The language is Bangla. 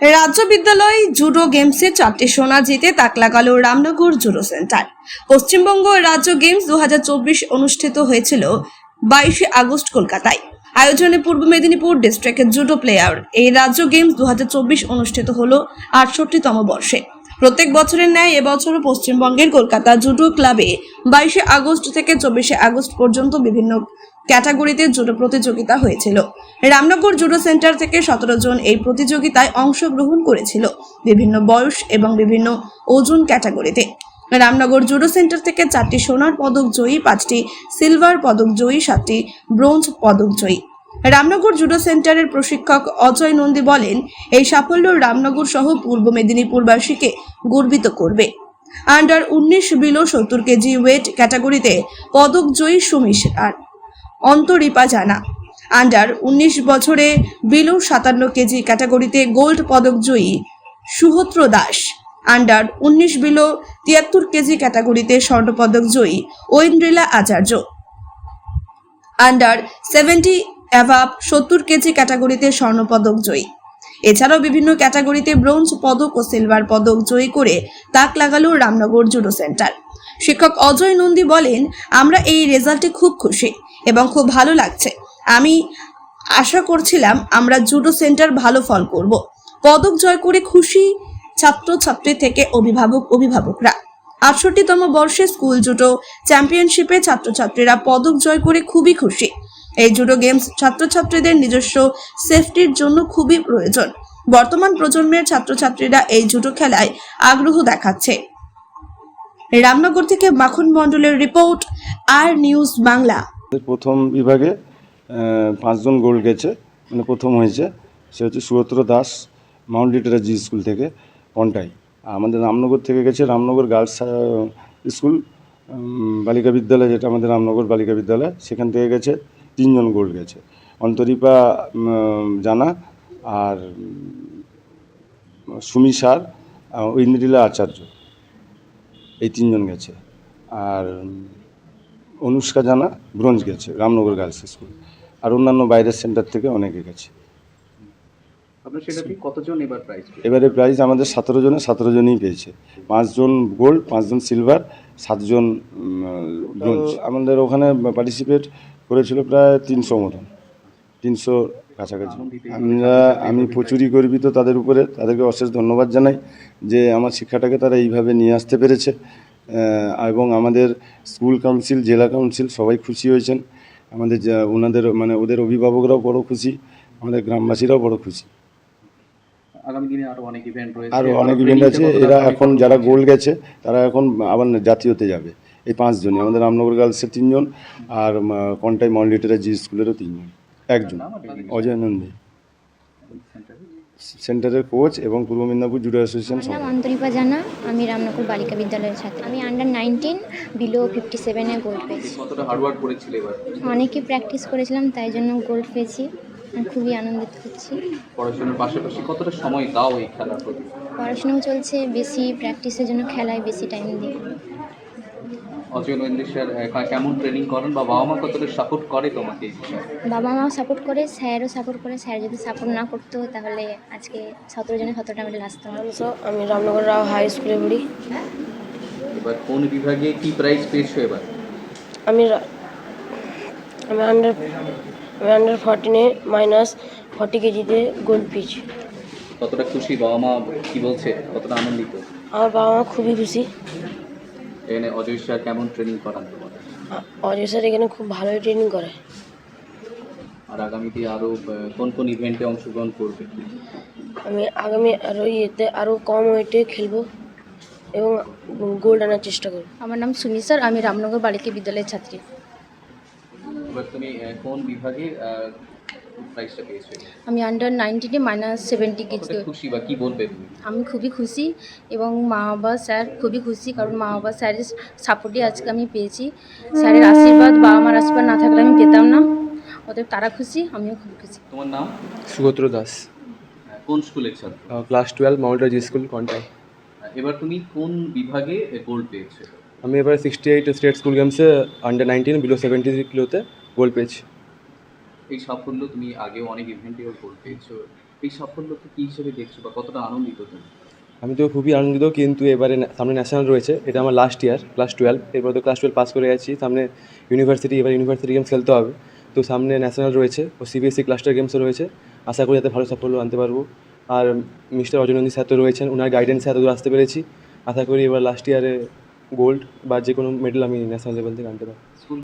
রাজ্য বিদ্যালয় জুডো গেমসে চারটি সোনা জিতে তাক লাগালো রামনগর জুডো সেন্টার। পশ্চিমবঙ্গ রাজ্য গেমস দু হাজার চব্বিশ অনুষ্ঠিত হয়েছিল বাইশে আগস্ট কলকাতায়। আয়োজনে পূর্ব মেদিনীপুর ডিস্ট্রিক্টের জুডো প্লেয়ার এই রাজ্য গেমস দু হাজার চব্বিশ অনুষ্ঠিত হলো আটষট্টিতম বর্ষে। প্রত্যেক বছরের ন্যায় এবছরও পশ্চিমবঙ্গের কলকাতা জুডো ক্লাবে বাইশে আগস্ট থেকে চব্বিশে আগস্ট পর্যন্ত বিভিন্ন ক্যাটাগরিতে জুডো প্রতিযোগিতা হয়েছিল। রামনগর জুডো সেন্টার থেকে সতেরো জন এই প্রতিযোগিতায় অংশগ্রহণ করেছিল বিভিন্ন বয়স এবং বিভিন্ন ওজন ক্যাটাগরিতে। রামনগর জুডো সেন্টার থেকে চারটি সোনার পদক জয়ী, পাঁচটি সিলভার পদক জয়ী, সাতটি ব্রোঞ্জ পদক জয়ী। রামনগর জুডো সেন্টারের প্রশিক্ষক অজয় নন্দী বলেন, এই সাফল্য রামনগর সহ পূর্ব মেদিনীপুরবাসীকে গর্বিত করবে। আন্ডার উনিশ বিলো সত্তর কেজি ওয়েট ক্যাটাগরিতে পদক জয়ী সুমিশ আর অন্তরিপা জানা, আন্ডার উনিশ বছরে বিলো সাতান্ন কেজি ক্যাটাগরিতে গোল্ড পদক জয়ী সুহত্র দাস। আন্ডার উনিশ বিলো তিয়াত্তর কেজি ক্যাটাগরিতে স্বর্ণপদক জয়ী Aindrila Acharya. Under seventy above সত্তর কেজি ক্যাটাগরিতে স্বর্ণপদক জয়ী। এছাড়াও বিভিন্ন ক্যাটাগরিতে ব্রোঞ্জ পদক ও সিলভার পদক জয়ী করে তাক লাগালো রামনগর জুডো সেন্টার। শিক্ষক অজয় নন্দী বলেন, আমরা এই রেজাল্টে খুব খুশি এবং খুব ভালো লাগছে। আমি আশা করছিলাম আমরা জুডো সেন্টার ভালো ফল করব। পদক জয় করে খুশি ছাত্রছাত্রী থেকে অভিভাবক অভিভাবকরা। আটষট্টিতম বর্ষে স্কুল জুডো চ্যাম্পিয়নশিপে ছাত্রছাত্রীরা পদক জয় করে খুবই খুশি। এই জুডো গেমস ছাত্রছাত্রীদের নিজস্ব সেফটির জন্য খুবই প্রয়োজন। বর্তমান প্রজন্মের ছাত্রছাত্রীরা এই জুডো খেলায় আগ্রহ দেখাচ্ছে। রামনগর থেকে মাখন মণ্ডলের রিপোর্ট আর নিউজ বাংলা। প্রথম বিভাগে পাঁচজন গোল গেছে মানে প্রথম হয়েছে। সে হচ্ছে Suratra Das Mount Litera Zee school থেকে কন্টাই আর আমাদের রামনগর থেকে গেছে রামনগর গার্লস স্কুল বালিকা বিদ্যালয়, যেটা আমাদের রামনগর বালিকা বিদ্যালয়, সেখান থেকে গেছে। তিনজন গোল্ড গেছে। অন্তরীপা জানা আর সুমি সার আর ঐন্দ্রিলা আচার্য। এই তিনজন গেছে। আর অনুষ্কা জানা ব্রোঞ্জ গেছে রামনগর গার্লস স্কুল। আর অন্যান্য বাইরের সেন্টার থেকে অনেকে গেছে। এবারে প্রাইজ আমাদের সতেরো জনে সতেরো জনই পেয়েছে। পাঁচজন গোল্ড পাঁচজন সিলভার সাতজন ব্রোঞ্জ। আমাদের ওখানে পার্টিসিপেট করেছিল প্রায় তিনশো মতন তিনশো কাছাকাছি। আমরা আমি প্রচুরই গর্বিত তাদের উপরে। তাদেরকে অশেষ ধন্যবাদ জানাই যে আমার শিক্ষাটাকে তারা এইভাবে নিয়ে আসতে পেরেছে। এবং আমাদের স্কুল কাউন্সিল জেলা কাউন্সিল সবাই খুশি হয়েছেন। আমাদের যা- ওনাদের মানে ওদের অভিভাবকরাও বড় খুশি। আমাদের গ্রামবাসীরাও বড় খুশি। আগামী দিনে আরও অনেক ইভেন্ট আরও অনেক ইভেন্ট আছে। এরা এখন যারা গোল গেছে তারা এখন আবার জাতীয়তে যাবে। এই পাঁচজনই। আমাদের রামনগর গার্লসের তিনজন আর কন্টাই মাউন্ট জি স্কুলেরও তিনজন। একজন। অজয় নন্দী। সেন্টারের কোচ এবং পূর্ব মেদিনীপুর জুডো অ্যাসোসিয়েশন আমার নাম অন্তরিপা জানা। আমি রামনগর বালিকা বিদ্যালয়ের ছাত্রী। আমি আন্ডার নাইনটিন বিলো ফিফটি সেভেনে গোল্ড পেয়েছি। কতটা হার্ডওয়ার্ক করেছিলে এবার? অনেকই প্র্যাকটিস করেছিলাম তাই জন্য গোল্ড পেয়েছি। আমি খুবই আনন্দিত হচ্ছি পড়াশোনার পাশাপাশি কতটা সময় দাও এই খেলার প্রতি? পড়াশোনাও চলছে বেশি প্র্যাকটিসের জন্য খেলায় বেশি টাইম দিই। অজয় নন্দি স্যার কেমন ট্রেনিং করেন বা বাবা মা কতটা সাপোর্ট করে তোমাকে বাবা মাও সাপোর্ট করে স্যারও সাপোর্ট করে। স্যার যদি সাপোর্ট না করতো তাহলে আজকে সতেরো জনে সতেরোটা মেডেল আসতো আমি রামনগর রাও হাই স্কুলে পড়ি। এবার কোন বিভাগে কি প্রাইজ পেয়েছ এবার? আমি আমি আন্ডার আমি আন্ডার ফর্টিনে মাইনাস ফর্টি কেজিতে গোল্ড পেয়েছি কতটা খুশি বাবা মা কি বলছে? কতটা আনন্দিত? আমার বাবা মা খুবই খুশি। এখানে অজয় স্যার কেমন ট্রেনিং করান অজয় স্যার এখানে খুব ভালোই ট্রেনিং করে। আর আগামীতে আরও আহ, কোন কোন ইভেন্টে অংশগ্রহণ করবে? আমি আগামী আরও ইয়েতে আরও কম ওয়েটে খেলব এবং গোল্ড আনার চেষ্টা করব। আমার নাম সুমি স্যার আমি রামনগর বালিকা বিদ্যালয়ের ছাত্রী। তুমি কোন বিভাগে পেয়েছ? আমি আন্ডার নাইনটিনে মাইনাস সেভেন্টি কেজি খুশি বা কি বলবে আমি খুবই খুশি এবং মা বাবা স্যার খুবই খুশি কারণ মা বাবা স্যারের সাপোর্টই আজকে আমি পেয়েছি। স্যারের আশীর্বাদ বাবা মার আশীর্বাদ না থাকলে আমি পেতাম না। অতএব তারা খুশি আমিও খুব খুশি। তোমার নাম? সুগত্র দাস। কোন স্কুলের ছাত্র? ক্লাস টুয়েলভ মাউন্ট রাজি স্কুল কন্টাই। এবার তুমি কোন বিভাগে গোল্ড পেয়েছ? আমি এবার সিক্সটি এইট স্টেট স্কুল গেমসে under nineteen below seventy three কিলোতে gold পেয়েছি। এই সাফল্য তুমি আগেও অনেক ইভেন্টে গোল্ড পেয়েছ। এই সাফল্যকে কী হিসেবে দেখছ বা কতটা আনন্দিত তুমি? আমি তো খুবই আনন্দিত, কিন্তু এবারে সামনে ন্যাশনাল রয়েছে। এটা আমার লাস্ট ইয়ার ক্লাস টুয়েলভ এরপর তো ক্লাস টুয়েলভ পাস করে গেছি সামনে ইউনিভার্সিটি এবার ইউনিভার্সিটি গেমস খেলতে হবে। তো সামনে ন্যাশনাল রয়েছে, ও সিবিএসসি ক্লাস্টার গেমসও রয়েছে। আশা করি যাতে ভালো সাফল্য আনতে পারব। আর মিস্টার অজনন্দী স্যার তো রয়েছেন ওনার গাইডেন্সে এত দূর আসতে পেরেছি। আশা করি এবার লাস্ট ইয়ারে গোল্ড বা যে কোনো মেডেল আমি ন্যাশনাল লেভেল থেকে আনতে পারব।